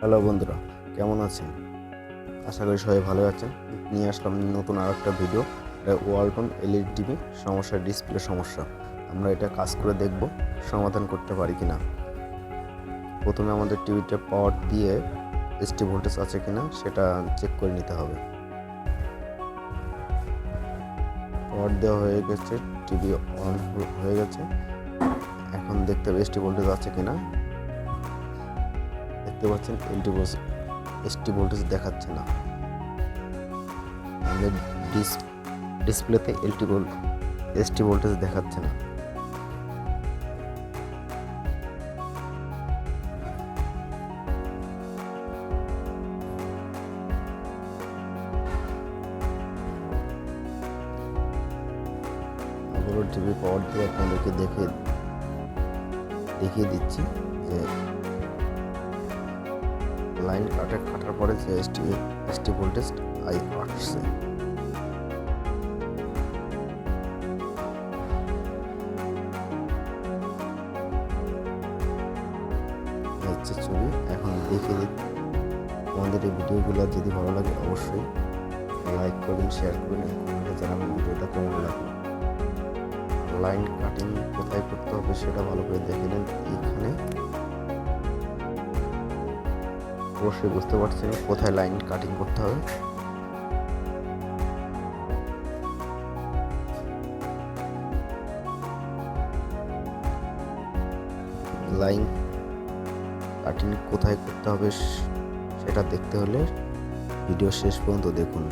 Hello বন্ধুরা, কেমন আছেন? আশা করি সবাই ভালো আছেন। নিয়ে আসলাম নতুন আর একটা ভিডিও এটা ওয়ালটন এলইডি টিভি, সমস্যা ডিসপ্লে সমস্যা। আমরা এটা কাজ করে দেখব, সমাধান করতে পারি কি না প্রথমে আমাদের টিভিটা পাওয়ার দিয়ে এসটি ভোল্টেজ আছে কিনা, সেটা চেক করে নিতে হবে। পাওয়ার দেওয়া হয়ে গেছে, টিভি অন হয়ে গেছে। এখন দেখতে হবে এসটি ভোল্টেজ আছে কিনা। দেখতে পাচ্ছেন, এলটি এসটি ভোল্টেজ দেখাচ্ছে না। আমাদের ডিস ডিসপ্লেতে এলটি ভোল্ট এসটি ভোল্টেজ দেখাচ্ছে না। টিভি পাওয়ার দিয়ে আপনাদেরকে দেখে, দেখিয়ে দিচ্ছি যে লাইন কাটে, কাটার পরে যে এসটি এসটি ভোল্টেজ আই আসছে। ছবি এখন দেখে আমাদের এই ভিডিওগুলো যদি ভালো লাগে, অবশ্যই লাইক করবেন শেয়ার করবেন জানাবেন ভিডিওটা কেমন লাগল? লাইন কাটিং কোথায় করতে হবে সেটা ভালো করে দেখে নেন। এখানে অবশ্যই বুঝতে পারছেন কোথায় লাইন কাটিং করতে হবে। লাইন কাটিং কোথায় করতে হবে সেটা দেখতে হলে ভিডিও শেষ পর্যন্ত দেখুন।